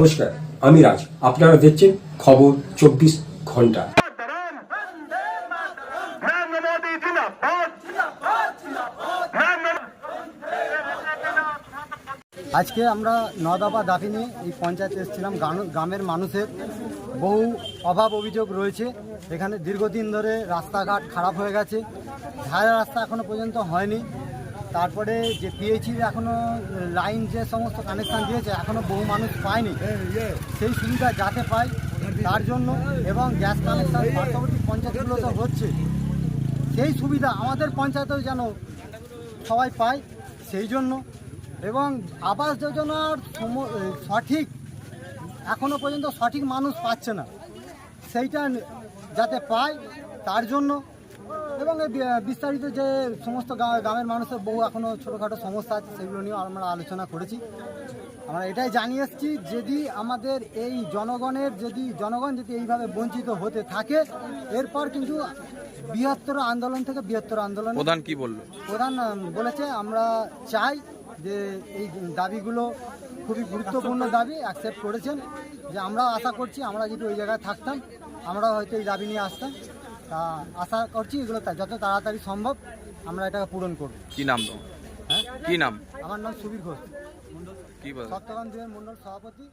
নমস্কার, আমি রাজ। আপনারা দেখছেন খবর চব্বিশ ঘণ্টা। আজকে আমরা নদাবা নিয়ে এই পঞ্চায়েত এসেছিলাম। গ্রামের মানুষের বহু অভাব অভিযোগ রয়েছে। এখানে দীর্ঘদিন ধরে রাস্তাঘাট খারাপ হয়ে গেছে। ধারে রাস্তা এখনও পর্যন্ত হয়নি। তারপরে যে পিএইচির এখনও লাইন যে সমস্ত কানেকশন দিয়েছে, এখনও বহু মানুষ পায়নি। সেই সুবিধা যাতে পায়, তার জন্য এবং গ্যাস কানেকশন পার্শ্ববর্তী পঞ্চায়েতগুলোতে হচ্ছে। সেই সুবিধা আমাদের পঞ্চায়েতেও যেন সবাই পায়, সেই জন্য। এবং আবাস যোজনার সঠিক, এখনও পর্যন্ত সঠিক মানুষ পাচ্ছে না। সেইটা যাতে পায়, তার জন্য এবং বিস্তারিত যে সমস্ত গ্রামের মানুষের বহু এখনও ছোটোখাটো সমস্যা আছে সেগুলো নিয়েও আমরা আলোচনা করেছি। আমরা এটাই জানিয়ে এসেছি যদি আমাদের এই জনগণের যদি জনগণ যদি এইভাবে বঞ্চিত হতে থাকে এরপর কিন্তু বৃহত্তর আন্দোলন থেকে বৃহত্তর আন্দোলন প্রধান কি বলল? প্রধান বলেছে আমরা চাই যে এই দাবিগুলো খুবই গুরুত্বপূর্ণ দাবি অ্যাকসেপ্ট করেছেন। যে আমরা আশা করছি আমরা যদি ওই জায়গায় থাকতাম আমরা হয়তো এই দাবি নিয়ে আসতাম। তা আশা করছি এগুলো যত তাড়াতাড়ি সম্ভব আমরা এটাকে পূরণ করব। কি নাম হ্যাঁ? কি নাম? আমার নাম সুবীর ঘোষ। কি বল? সপ্তগঞ্জের মন্ডল সভাপতি।